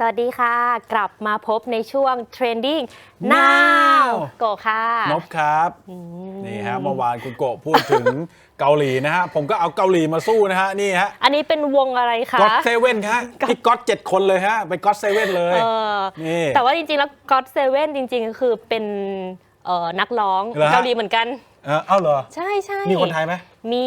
สวัสดีค่ะ กลับมาพบในช่วง Trending Now Now โกค่ะ นบครับอืมนี่ฮะเมื่อวานคุณโกะพูดถึงเกาหลีนะฮะ ผมก็เอาเกาหลีมาสู้นะฮะ นี่ฮะ อันนี้เป็นวงอะไรคะก็อตเซเว่นฮะพี่ก็อตเจ็ดคนเลยฮะไปก็อตเซเว่นเลยเออนี่แต่ว่าจริงๆ แล้ว God Seven จริงๆ คือเป็น เอ่อนักร้องเหรอฮะ เกาหลีเหมือนกัน เออเอ้าเหรอ ใช่ใช่มีคนไทยไหม มี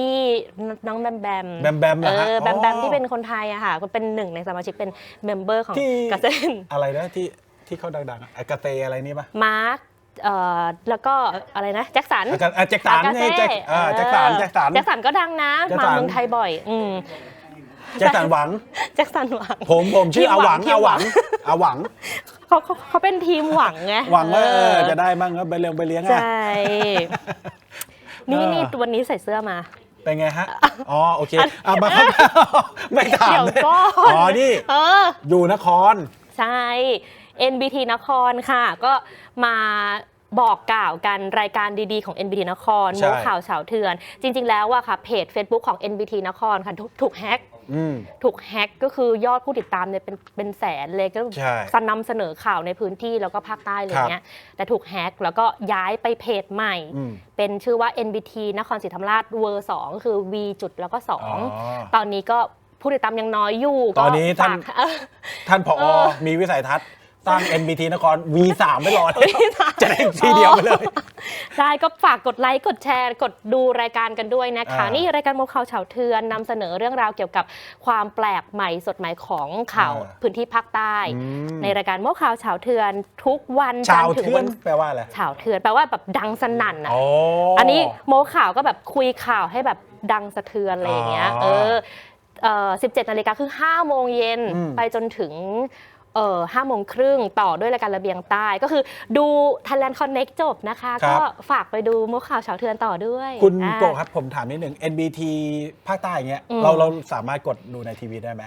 น้องแบมแบมแบมแบมเหรอฮะเออแบมแบมอ๋อที่เป็นคนไทยอะค่ะก็เป็นหนึ่งในสมาชิกเป็นเมมเบอร์ของที่กาเซนอะไรนะที่ที่เขาดังๆอะอากาเตอะไรนี่ปะมาร์คเอ่อแล้วก็อะไรนะแจ็คสัน อากาอะแจ็คสันอากาเซ่นี่แจ็คอ่าแจ็คสันแจ็คสัน แจ็คสันก็ดังนะ แจ็คมาสัน เมืองไทยบ่อยอืมแจ็คสันหวัง แจ็คสันหวัง ผมผมชื่ออาหวังทีมอาหหวัวังงอาหวัง เขาเขาเขาเป็นทีมหวังไงหวังว่าเออเออจะได้มั่งก็ไปเลี้ยงไปเลี้ยงใชอะ่นี่เออนี่วันนี้ใส่เสื้อมา เป็นไงฮะ อ๋อ โอเคอะมาครับไม่ถามเดี๋ยวเลยก่อนอ๋อ นี่เอออยู่นคร ใช่ NBT นครค่ะ ก็มา บอกกล่าวกันรายการดีๆของ NBT นครใช่ โมข่าวเฉาเถื่อน จริง ๆ แล้วอะค่ะเพจ Facebook ของ NBT นครค่ะถูกถูกแฮ็กอืม ถูกแฮ็กก็คือยอดผู้ติดตามเนี่ยเป็นเป็นแสนเลยก็ใช่สนำเสนอข่าวในพื้นที่แล้วก็ภาคใต้อะไรเงี้ยแต่ถูกแฮ็กแล้วก็ย้ายไปเพจใหม่ อืม เป็นชื่อว่า NBT นครศรีธรรมราชเวอร์สองคือ V จุดแล้วก็อ๋อ2ตอนนี้ก็ผู้ติดตามยังน้อยอยู่ตอนนี้ท่านก็ฝกเออท่านผอ เออ มีวิสัยทัศน์ ตั้ง NBT นคร V3 ไม่รอแล้ว V3 จะได้ทีเดียวไปเลยใช่ก็ฝากกดไลค์กดแชร์ กดดูรายการกันด้วยนะคะ อ่านี่นี่รายการโมข่าวเฉาเทือนนำเสนอเรื่องราวเกี่ยวกับความแปลกใหม่สดใหม่ของข่าวอ่า พื้นที่ภาคใต้อืมในรายการโมข่าวเฉาเทือนทุกวันจัชานวทร์ถึงเทือวันนแปลว่าอะไรเฉาเทือนแปลว่าแบบดังสนั่นอะอ๋ออันนี้โมข่าวก็แบบคุยข่าวให้แบบดังสะเทือนอะไรอย่างเงี้ย อ๋อเออเอ่อ17นาฬิกาคือ5โมงเย็นอืมไปจนถึง เอ่อ5โมงครึ่งต่อด้วยรายการระเบียงใต้ ก็คือดู Thailand Connect จบนะคะก็ฝากไปดูโมข่าวเฉาเทือนต่อด้วยคุณอ่า โกะครับผมถามนิดหนึ่ง NBT ภาคใต้อย่างเงี้ยอืม เราเราสามารถกดดูในทีวีได้ไหม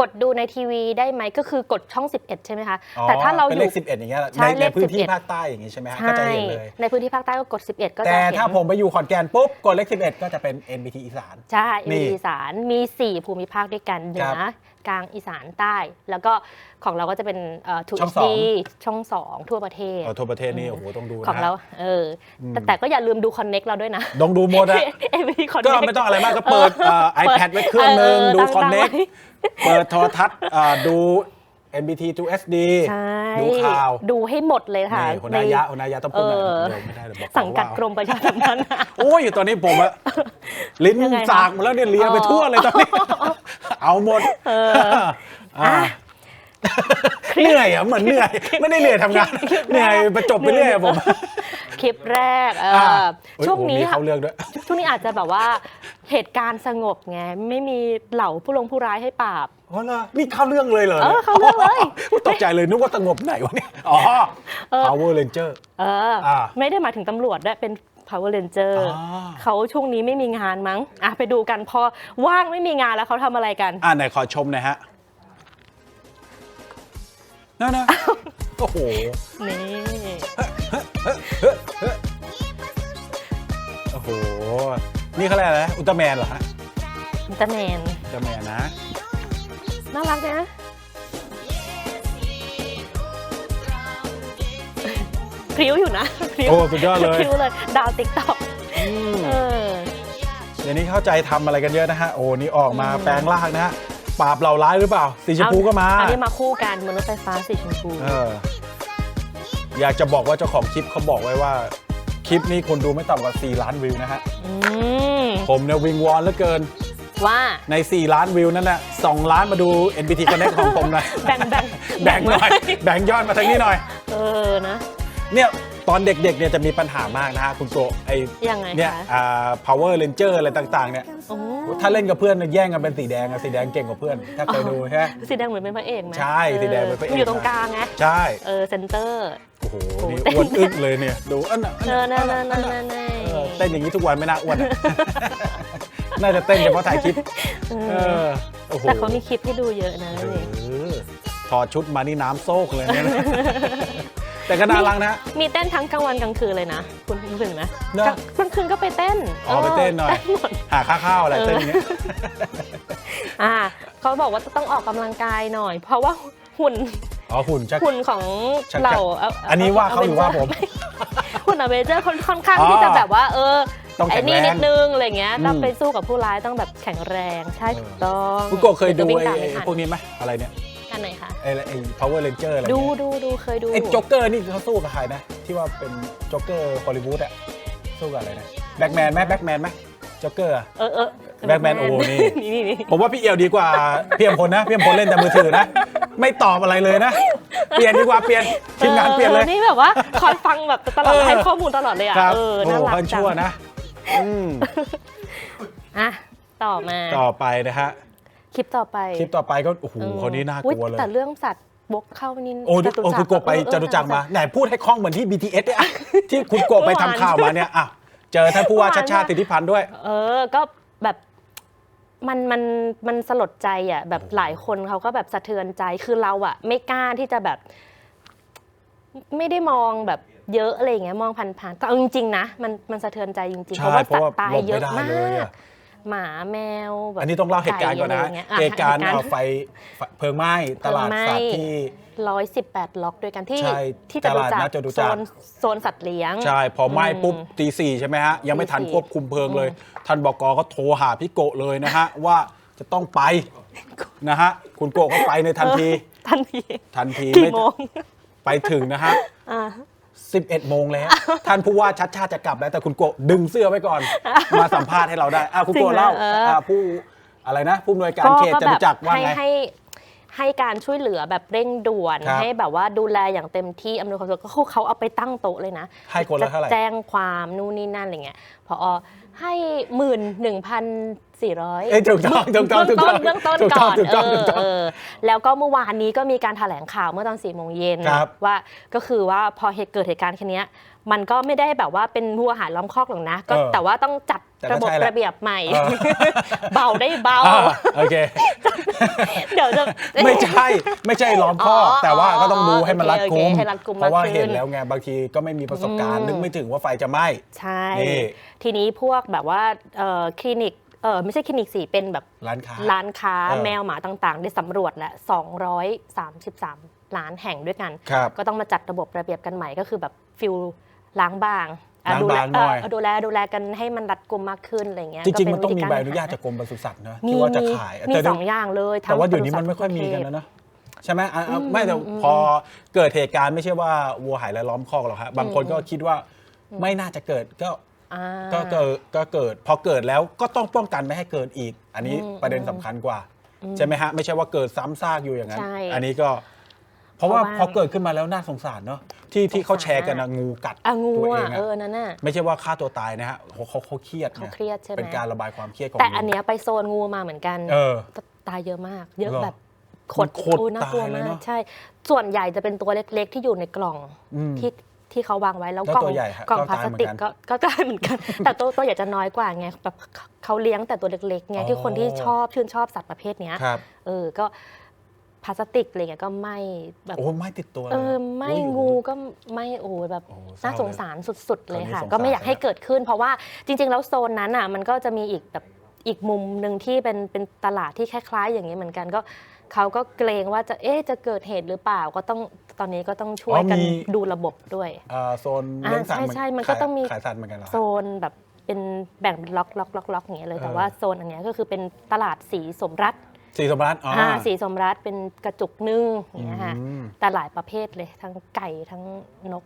กดดูในทีวีได้ไหมก็คือกดช่อง 11 ใช่ไหมคะอ๋อแต่ถ้าเราเป็นอเลยู่ข11 อย่างเงี้ยใช่ในเลในขพื้นที่11ภาคใต้อย่างงี้ใช่ไหมฮะใช่ก็จะเห็นเลยในพื้นที่ภาคใต้ก็กด 11 ก็จะแต่เห็นถ้าผมไปอยู่ขอนแก่นปุ๊บกดเลข 11 ก็จะเป็น NBT อีสานใช่นี่มีอีสานมี 4 ภูมิภาคด้วยกันเหนืคอรับกลางอีสานใต้ แล้วก็ของเราก็จะเป็นทูช่องดีสองช่องสองทั่วประเทศเออทั่วประเทศนี่โอ้โหต้องดูนะของฮะเราเอออแต่แต่ก็อย่าลืมดูคอนเน็กเราด้วยนะต้องดูหมดอะเอวีคอนก็เน็กไม่ต้องอะไรมากก็เปิดเอ่อ iPad ไว้เครื่องหนึ่งดู Connect เปิดโทรทัศน์เอ่อดู NBT 2 SD ใช่ดูข่าวดูให้หมดเลยค่ะนี่หัวหนายะหัวหนายะต้องพูดหน่อยเออ เดี๋ยวไม่ได้เดี๋ยวบอกสังกัดว่ากรมประชาสัมพันธ์ โอ้ยตอนนี้ผมอะลิ้นยังไงคะสากหมดแล้วเนี่ยเลียไปทั่วเลยตอนนี้ เอาหมดเอออะ เหนื่อยอะเหมือนเหนื่อย ไม่ได้เหนื่อยทำงานเหนื่อยประจบไปเรื่อยอะผมคลิปแรกเออะอเฮ้ยช่วงโอ้โหนี้มีเขาเลือกด้วย ช่วงนี้อาจจะแบบว่า เหตุการณ์สงบไงไม่มีเหล่าผู้ลงผู้ร้ายให้ปราบ อ๋อเหรอนี่เข้าเรื่องเลยเหรอเออเข้าเรื่องเลยโตกใจเลยนึกว่าสงบไหนวะเนี่ย อ๋อ Power Ranger เอออาไม่ได้หมายถึงตำรวจด้วยเป็น power ranger อ๋อเขาช่วงนี้ไม่มีงานมั้งอะไปดูกันพอว่างไม่มีงานแล้วเขาทำอะไรกัน อ่าไหนขอชมหน่อยฮะนั่นนะโอ้โห นี่ นี่เขาเรียกอะไรนะอุลตร้าแมนเหรอฮะอุลตร้าแมนอุลตร้าแมนนะ น่ารักนะ พริ้วอยู่นะพริ้วโอ้สุดยอดเลย พริ้วเลย ดาวติ๊กต็อกอืมเออ เดี๋ยวนี้เข้าใจทำอะไรกันเยอะนะฮะ โอ้นี่ออกมาอืมแปลงร่างนะฮะปราบเหล่าร้ายหรือเปล่า สีชมพูก็มา อันนี้มาคู่กันมนุษย์ไฟฟ้าสีชมพู เออ อยากจะบอกว่าเจ้าของคลิปเขาบอกไว้ว่า คลิปนี้คนดูไม่ต่ำกว่า 4 ล้านวิวนะฮะ อืมผมเนี่ยวิงวอนเหลือเกิน ว่า ใน 4 ล้านวิวนั่นแหละ2ล้านมาดู NBT Connect ของผมหน่อย แบ่งแบ่งแบ่งหน่อย แบ่งยอดมาทางนี้หน่อย เออนะ เนี่ย ตอนเด็กๆเนี่ยจะมีปัญหามากนะฮะคุณโกะไอยังไงเนี่ยคะอ่า power ranger อะไรต่างๆเนี่ยโอ้ถ้าเล่นกับเพื่อนเนี่ยแย่งกันเป็นสีแดงอะสีแดงเก่งกว่าเพื่อน ถ้าเคยดูใช่ไหม สีแดงเหมือนเป็นพระเอกไหมใช่สีแดงเป็นพระเอก อยู่ตรงกลางไงใช่เออเซนเตอร์ โอ้โหโอ้นี่เต้น อ้วนอึ้งเลยเนี่ยดูอันน่ะเออนั่นอันั่นน่ะนั่นนั่นนั่เออนเต้นอย่างนี้ทุกวันไม่น่าอ้วนอะ น่าจะเต้นเฉพาะถ่ายคลิปเออโอ้โห แต่เขามีคลิปให้ดูเยอะนะเอนี่อถอดชุดมานี่น้ำโซกเลยเนี่ยนะ แต่ก็น่ารักนะ มีเต้นทั้งกลางวันกลางคืนเลยนะ คุณคุณถึงนะเนอะ กลางคืนก็ไปเต้นอ๋อไปเต้นหน่อยเต้นหมด หาค่าข้าวอะไรเออเต้นอย่างเงี้ย อ่าเขาบอกว่าจะต้องออกกำลังกายหน่อย เพราะว่าหุ่นอ๋อหุ่นชัก หุ่นของชักเราชักอันนี้ว่าเขาหรือว่าผมหุ่นอเวเจอร์ค่อนข้างอ๋อที่จะแบบว่าเออต้องไอ้แข็งนี่แรนิงดนึงอะไรเงี้ยอืม ต้องไปสู้กับผู้ร้ายต้องแบบแข็งแรงใช่เออถูกต้องคุณโกะเคยดูจะวิ่งไอ้ตามไม่ไอ้ทันพวกนี้ไหมอะไรเนี่ย อันไหนคะไอ้ไอ้ power ranger อะไรดูเนี่ยดูดูเคยดูไอ้โจ๊กเกอร์นี่เขาสู้กับใครนะ ที่ว่าเป็นโจ๊กเกอร์ฮอลลีวูดอะสู้กับอะไรนะแบ็กแมนไหมแบ็กแมนไหมโจ๊กเกอร์อะ เออเออ Batman โอ้โหนี่ นี่นี่ผมว่าพี่เอียวดีกว่าพี่เอ็มพลนะพี่เอ็มพลเล่นแต่มือถือนะ ไม่ตอบอะไรเลยนะ เปลี่ยนดีกว่าเปลี่ยนทีมงานเปลี่ยนเลย ออนี่แบบว่าคอยฟังแบบตลอดเออ ให้ข้อมูลตลอดเลยอะครับเออโอ้น่าโหรักพันจังชั่วนะอืมอะต่อมา ต่อไปนะฮะ คลิปต่อไปคลิปต่อไปก็โอ้โหเออคนนี้น่ากอุ๊ลัวเลยแต่เรื่องสัตว์บกเข้านี่โอ้จตุโอ้จัคุณโกะไปเออจตุจักรมาเออไหนพูดให้คล่องเหมือนที่ BTS เนี่ยอะที่คุณโกะไปทำข่าวมาเนี่ยอะเจอท่านผู้ว่าเมื่อวานชาติชาติสิทธิพันธ์ด้วย เออก็แบบมันมันมันสลดใจอะแบบหลายคนเขาก็แบบสะเทือนใจคือเราอะ ไม่กล้าที่จะแบบ ไม่ได้มองแบบเยอะอะไรอย่างเงี้ยมองผ่านๆแต่เอาจริงๆนะมันมันสะเทือนใจจริงๆใช่เพราะว่าเพราะสัตว่าว์ตายหลบเยไม่อะได้มาเลยกอะ หมาแมวแบบอันนี้ต้องเล่าเหตุการณ์ก่อนนะไะไรย่งเงี้ยอ่เหตุการณ์เหตุเอาไฟไฟเพลิงไหม้ตลาดสัตว์ที่ ร้อยสิบแปดล็อกด้วยกันที่ใช่ที่จตุตลาดจักนัดรจตุโซจักร นโซนสัตว์เลี้ยง ใช่พอไหม้อืมปุ๊บตีสี่ใช่ไหมฮะ ยังไม่ทันตีสี่ ควบคุมเพลิงเลย ท่านบกก็โทรหาพี่โกะเลยนะฮะ ว่าจะต้องไปนะฮะ คุณโกะก็ไปในทันทีทันทีทันทีกี่ไม่โมง ไปถึงนะฮะ อ่า 11 โมงแล้ว ท่านผู้ว่าชัดชาติจะกลับแล้วแต่คุณโกะดึงเสื้อไว้ก่อน มาสัมภาษณ์ให้เราได้อะคุณโกะจริงเหรอเล่าเอออะผู้อะไรนะ ผู้อำนวยการเขตจตุจักรว่าให้ไง ให้ ให้การช่วยเหลือแบบเร่งด่วน ครับให้แบบว่าดูแลอย่างเต็มที่อำนวยความสะดวกก็คือเขาเอาไปตั้งโต๊ะเลยนะให้คนละเท่าไหร่ จแจ้งความนู่นนี่นั่นอะไรเงี้ยพอให้หมื่นหนึ่งพันสี่ร้อย เอ้ยถูกต้องถูกต้องถูกต้องเบื้องต้นถูกก่ต้องอนถูกต้องถูกต้องเออแล้วก็เมื่อวานนี้ก็มีการแถลงข่าวเมื่อตอนสี่โมงเย็นครับว่าก็คือว่าพอเหตุเกิดเหตุการณ์แค่เนี้ย มันก็ไม่ได้แบบว่าเป็นหัวอาหารล้อมคอกหรอกนะก็เออแต่ว่าต้องจัดแต่ก็ระบบใช่แหละระเบียบใหม่ เออ เบาได้เบา อ่าโอเค เดี๋ยวจะ ไม่ใช่ไม่ใช่ล้อมข้อออแต่ว่าก็ต้องดูให้มันรัดกุมโอเคโอเคให้รัดกุมเพราะว่าากขึ้น เห็นแล้วไงบางทีก็ไม่มีประสบการณ์อืมนึกไม่ถึงว่าไฟจะไหม้ ใช่ นี่ ทีนี้พวกแบบว่าเอ่อคลินิกเออไม่ใช่คลินิกสิเป็นแบบร้านค้า ร้านค้าเออแมวหมาต่างๆ ได้สำรวจและ233 ล้านแห่งด้วยกัน ครับ ก็ต้องมาจัดระบบระเบียบกันใหม่ก็คือแบบฟิล ล้างบางอะล้างดูแลบางหน่อยเดูแลดูแลกันให้มันรัดกุมมากขึ้นอะไรเงี้ยจริงๆก็มันต้องมีวิธีใบรอนุญาตหจากกรมปศุสัตว์นะมีที่ว่าจะมีขายมีแต่สองอย่างเลยทั้แต่ว่าเดี๋ยวนี้ปศุมันไม่ค่อยมีสัตกันทุแล้วประเภทเนาะใช่ไหมอะอะอืมไม่แต่อืมพอเกิดเหตุการณ์ไม่ใช่ว่าวัวหายแล้วล้อมคอกหรอกฮะบางคนก็คิดว่าไม่น่าจะเกิดก็ อ่า ก็เกิดก็เกิดพอเกิดแล้วก็ต้องป้องกันไม่ให้เกิดอีก อันนี้อืมประเด็นสำคัญกว่า ใช่ไหมฮะ ไม่ใช่ว่าเกิดซ้ำซากอยู่อย่างนั้น ใช่ อันนี้ก็ เพราะว่าเพราะว่าพอเกิดขึ้นมาแล้วน่าสงสารเนาะที่ที่เขาแชร์กันนะงูกัดอะงูตัวเออะงเออะอนั่นน่ะไม่ใช่ว่าฆ่าตัวตายนะฮะเขาเขาเขาเครียดเขานะเครียดใช่ไหมเป็นการระบายความเครียดของแต่งูอันเนี้ยไปโซนงูมาเหมือนกันเออตายเยอะมาก เยอะเหรอแบบขดมันขดโอ้ยน่ากลัวตายเลยมาเนกอะใช่ ส่วนใหญ่จะเป็นตัวเล็กๆที่อยู่ในกล่องอืมที่ที่เขาวางไว้แล้วแล้วกล่องตัวใหญ่ฮะกล่องก็พลาตายสเหมือนติกกันก็ก็ตายเหมือนกัน แต่ตัวตัวใหญ่จะน้อยกว่าไงแบบเขาเลี้ยงแต่ตัวเล็กๆไงอ๋อที่คนที่ชอบชื่นชอบสัตว์ประเภทเนี้ยครับเออก็ พลาสติกอะไรเงี้ยก็ไม่แบบโอ้ไม่ติดตัวเอเลยอไม่โอ้ยงูก็ไม่โอ้แบบโอ้โหเศร้าน่าสงสารสุด ๆ เลยตอนนี้ค่ะสงสาร ก็ไม่อยากให้นะเกิดขึ้น เพราะว่าจริง ๆ แล้วโซนนั้นอะมันก็จะมีอีกแบบอีกมุมหนึ่งที่เป็นเป็นตลาดที่คล้ายๆ อย่างนี้เหมือนกันก็เขาก็เกรงว่าจะเอ๊ะจะเกิดเหตุหรือเปล่าก็ต้องตอนนี้ก็ต้องช่วยกันอ๋อมี ดูระบบด้วยเอ่อโซนอ่าเลี้ยงสัตว์ใช่ใช่มันก็ขายต้องมี ขายสัตว์เหมือนกันเหรอ โซนแบบเป็นแบ่งเป็นล็อกล็อกล็อกล็อกอย่างเงี้ยเลยแต่เออ ว่าโซนอันเนี้ยก็คือเป็นตลาดสีสมรัฐ สีสมรัตน์อ๋อออ่าสีสมรัฐเป็นกระจุกนึ่งอย่างเงี้ยค่ะอืมแต่หลายประเภทเลยทั้งไก่ทั้งนก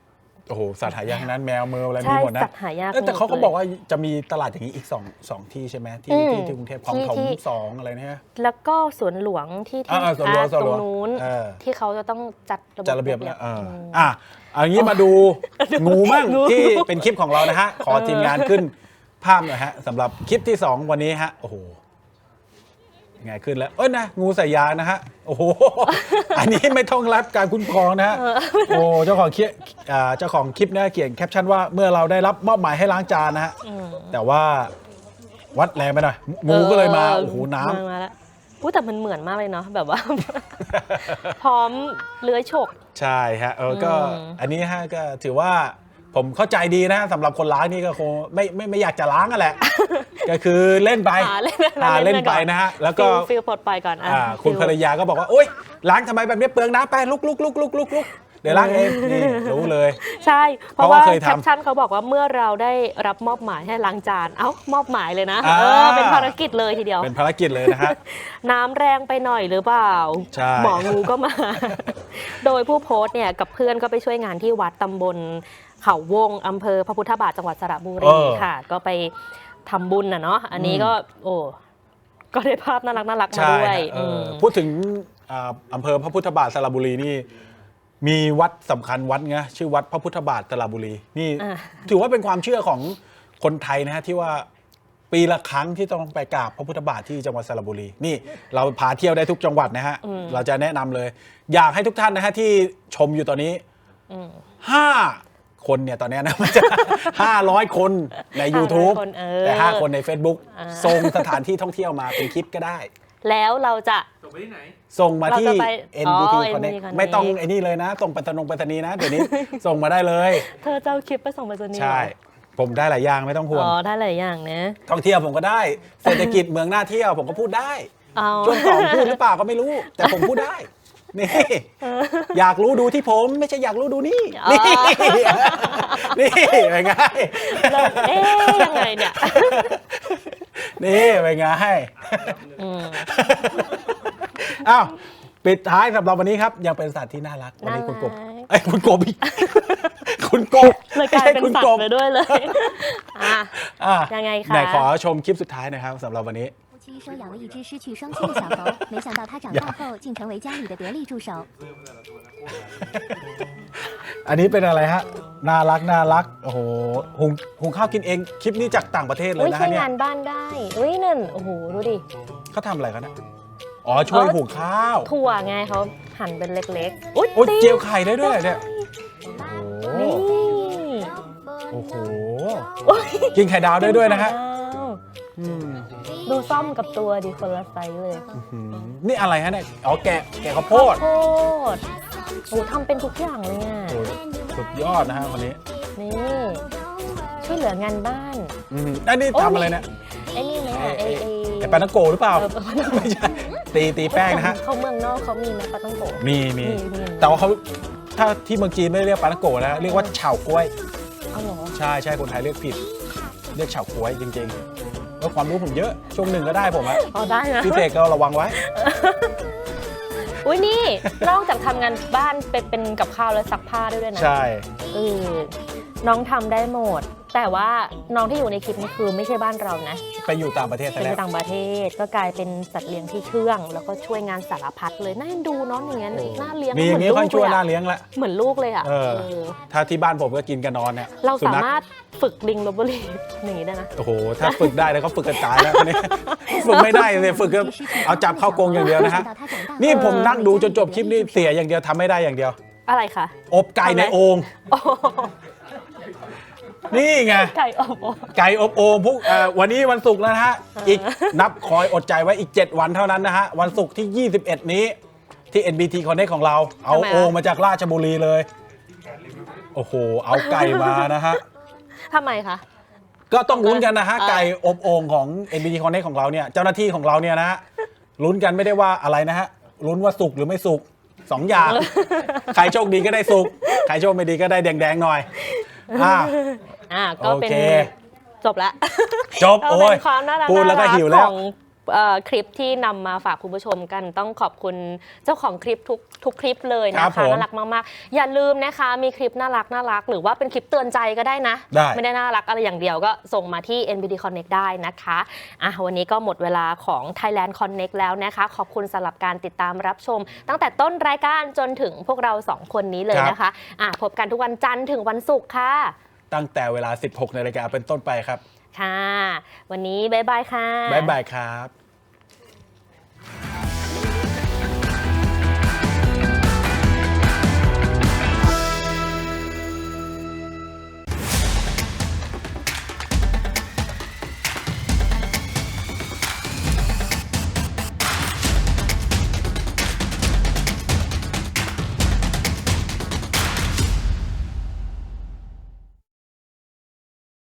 โอ้โหสัตว์หายากทั้งนั้นแมวเมืออะไรมีใช่หมดนะสัตว์หายากเอ้ยแต่หมดเขาก็เลยบอกว่าจะมีตลาดอย่างนี้อีกสองสองที่ใช่ไหมที่อืมที่ที่กรุงเทพของที่ถมที่ สองอะไรนะฮะแล้วก็สวนหลวงที่ที่อ่าๆสวนหลวงอ่าสวนตหลรวงงนู้น เออ ที่เขาจะต้องจัดระบบจัดระเบียบแล้วเออม อะเอางี้มาดูงูมั่งที่เป็นคลิปของเรานะฮะ ขอทีมงานขึ้นภาพหน่อยฮะสำหรับคลิปที่ 2 วันนี้ฮะ โอ้โห ไงขึ้นแล้ว เอ้ยนะ งูใส่ยางนะฮะ โอ้โห อันนี้ไม่ต้องรับการคุ้มครองนะฮะ โอ้เจ้าของคลิปอ่าเจ้าของคลิปเนี่ยเขียนแคปชั่นว่าเมื่อเราได้รับมอบหมายให้ล้างจานนะฮะอืมแต่ว่าวัดแรงไปหน่อย งูก็เลยมา โอ้โห น้ำมามาแล้วพูดแต่มันเหมือนมากเลยเนาะแบบว่า พร้อมเลื้อยฉก ใช่ฮะเออก็อืมอันนี้ฮะก็ถือว่า ผมเข้าใจดีนะสำหรับคนล้างนี่ก็คงไม่ไม่ไม่อยากจะล้างกันแหละ ก็คือเล่นไปอ่าเล่นอ่าเล่นไปก่อนะฮะแล้วก็ฟิลฟิลปลดปล่อยก่อนอะอ่าคุณฟิลภรรยาก็บอกว่าโอ๊ยล้างทำไมแบบนี้เปลืองน้ำไปลุกลุกลุกลุกลุกลุกเดี๋ยวล้างเองนี่รู้เลย ใช่ เพเพราะราะว่าว่าเคยแคทำปชั่นเขาบอกว่าเมื่อเราได้รับมอบหมายให้ล้างจาน เอ้ามอบหมายเลยนะอ่า เออเป็นภารกิจเลยทีเดียว เป็นภารกิจเลยนะฮะ น้ำแรงไปหน่อยหรือเปล่า ใช่ หมองูก็มา โดยผู้โพสต์เนี่ยกับเพื่อนก็ไปช่วยงานที่วัดตำบลเขาวงอำเภอพระพุทธบาทจังหวัดสระบุรีค่ะ ก็ไปทำบุญนะเนาะอันนี้ก็โอ้ก็ได้ภาพน่ารักน่ารักมาใช่ด้วยฮะเอออม พูดถึงอ่าอำเภอพระพุทธบาทสระบุรีนี่ มีวัดสำคัญวัดไงชื่อวัดพระพุทธบาทสระบุรีนี่ อ่า ถือว่าเป็นความเชื่อของคนไทยนะฮะที่ว่า ปีละครั้งที่ต้องไปกราบพระพุทธบาทที่จังหวัดสระบุรี นี่เราพาเที่ยวได้ทุกจังหวัดนะฮะ เราจะแนะนำเลย อยากให้ทุกท่านนะฮะที่ชมอยู่ตอนนี้อืมห้าคนเนี่ยตอนเนี้ยนะมันจะ ห้าร้อยคนใน YouTube 500คนเออแต่ห้าคนใน Facebook อ่า ส่งสถานที่ท่องเที่ยวมาเป็นคลิปก็ได้ แล้วเราจะ ส่งไปที่ไหน ส่งมาที่ เราจะไป NBT อ๋อ Connect NBT Connect ไม่ต้องไอ้นี่เลยนะ ส่งไปธนงไปรษณีย์นะ เดี๋ยวนี้ ส่งมาได้เลย เธอจะเอาคลิปไปส่งไปสนีย์ใช่เหรอ ผมได้หลายอย่างไม่ต้องห่วงอ๋อได้หลายอย่างนะท่องเที่ยวผมก็ได้ เศรษฐกิจเมืองน่าเที่ยวผมก็พูดได้เอาช่วงสองพูดหรือเปล่าก็ไม่รู้ แต่ผมพูดได้ นี่อยากรู้ดูที่ผมไม่ใช่อยากรู้ดูนี่อ๋อนี่นี่เป็นไงเราเอ๊ยยังไงเนี่ยนี่เป็นไงอืม อ้าวปิดท้ายสำหรับวันนี้ครับ ยังเป็นสัตว์ที่น่ารักวันนี้คุณกบน่ารัก ไอ้ยคุณกบอีกคุณกบ เลยกลายเป็น ไม่ใช่คุณ สัต ก ว์ บ ไปด้วยเลย อ่ะ อ่ะ ยังไงคะ ไหนขอชมคลิปสุดท้ายหนะครับสำหรับวันนี้ 夫妻收养了一只失去双亲的小猴，没想到它长大后竟成为家里的得力助手。 อันนี้เป็นอะไรฮะ น่ารักน่ารัก โอ้โห หุงหุงข้าวกินเอง คลิปนี้จากต่างประเทศเลย อุ้ย นะ ใช้ ฮะเนี่ย งานบ้านได้อุ้ยนั่น โอ้โห ดูดิ เขาทำอะไรกันนะอ๋อ ช่วย เออ หุงข้าว ถั่วไงเขาหั่นเป็นเล็กๆ อุ้ย โอ้ย ติ๊ เจียวไข่ได้ด้วยเหรอเนี่ย โอ้ นี่ โอ้โห กินไข่ดาวได้ด้วยนะฮะว้าวอืมดูซ่อมกับตัวดิคนละไซส์เลยอืมนี่อะไรฮะเนี่ยอ๋อแกะแกะข้าวโพดโคตรโอ้ทำเป็นทุกอย่างเลยอะ โอ้ยสุดยอดนะฮะวันนี้นี่ ช่วยเหลืองานบ้าน อืมอันนี้โอ้ย ทำอะไรเนี่ยไอ้นี่ไหมไอ้อะไอ้ไอ้ไอ้ไอ้ปานาโกหรือเปล่าเออปานาโกไม่ใช่ตีตีแป้งนะฮะ เขาเมืองนอกเขามีไหมปลาต้องโกะ มีมีมีมี แต่ว่าเขาถ้าที่เมืองจีนไม่ได้เรียกปานาโกะนะเรียกว่าเฉาก้วยเอาเหรอ ใช่ใช่คนไทยเรียกผิด เรียกเฉาก้วยจริงๆแล้วความรู้ผมเยอะ ช่วงหนึ่งก็ได้ผมอะอ๋อได้นะ พี่เสกก็ระวังไว้ อุ้ยนี่ นอกจากทำงานบ้านเป็นเป็นกับข้าวแล้วซักผ้าด้วยด้วยนะใช่ เออน้องทำได้หมด แต่ว่าน้องที่อยู่ในคลิปนี้คือไม่ใช่บ้านเรานะไปอยู่ต่างประเทศไปอยู่ต่างประเทศก็กลายเป็นสัตว์เลี้ยงที่เชื่อง แล้วก็ช่วยงานสารพัดเลยน่าดูเน้องอย่างเงี้ยน่าเลี้ยงมีอนี้ค่ช่วยน่าเลี้ยงละ เหมือนลูกเลยอะเออถ้าที่บ้านผมก็กินกันนอนเนี่ยเราสามารถฝึกลิงลบบุรีหนีได้นะ โอ้โห ถ้าฝึกได้แล้วก็ฝึกกระจายแล้วนนี้ ฝึกไม่ได้เลยฝึกก็เอาจับเข้ากรงอย่างเดียวนะฮะ นี่ผมนั่งดูจนจบคลิปนี่เสียอย่างเดียวทำไม่ได้อย่างเดียว อะไรคะ อบไก่ในโอ่ง นี่ไง ไก่อบโอ่ง ไก่อบโอ่งพวกเอ่อวันนี้วันศุกร์แล้วนะฮะ อีกนับคอยอดใจไว้อีก 7 วันเท่านั้นนะฮะ วันศุกร์ที่ 21 นี้ที่ NBT Connect ของเรา เอาโอ่งมาจากราชบุรีเลย โอ้โห เอาไก่มานะฮะ ทำไมคะ ก็ต้องลุ้นกันนะฮะ เออ ไก่อบโอ่งของ NBT Connect ของเราเนี่ย เจ้าหน้าที่ของเราเนี่ยนะฮะลุ้นกันไม่ได้ว่าอะไรนะฮะลุ้นว่าสุกหรือไม่สุกสองอย่าง ใครโชคดีก็ได้สุกใครโชคไม่ดีก็ได้แดงๆหน่อยอ่า อ่าก็เป็นโอเค จบละจบก็โอ้เป็ยนความน่ารักพูดแล้วก็น่ารัหิวแล้ว ของเอ่อคลิปที่นำมาฝากคุณผู้ชมกันต้องขอบคุณเจ้าของคลิปทุกทุกคลิปเลยครันะบคะผมน่ารักมากๆ อย่าลืมนะคะมีคลิปน่ารักน่ารักหรือว่าเป็นคลิปเตือนใจก็ได้นะ ได้ ไม่ได้น่ารักอะไรอย่างเดียวก็ส่งมาที่ NBD Connect ได้นะคะอะวันนี้ก็หมดเวลาของ Thailand Connect แล้วนะคะ ขอบคุณสำหรับการติดตามรับชม ตั้งแต่ต้นรายการจนถึงพวกเราสองคนนี้เลยนะคะอะพบกันทุกวันจันทร์ถึงวันศุกร์ค่ะ ตั้งแต่เวลา 16นาฬิกาเป็นต้นไปครับ ค่ะ วันนี้บ๊ายบายค่ะ บ๊ายบายครับ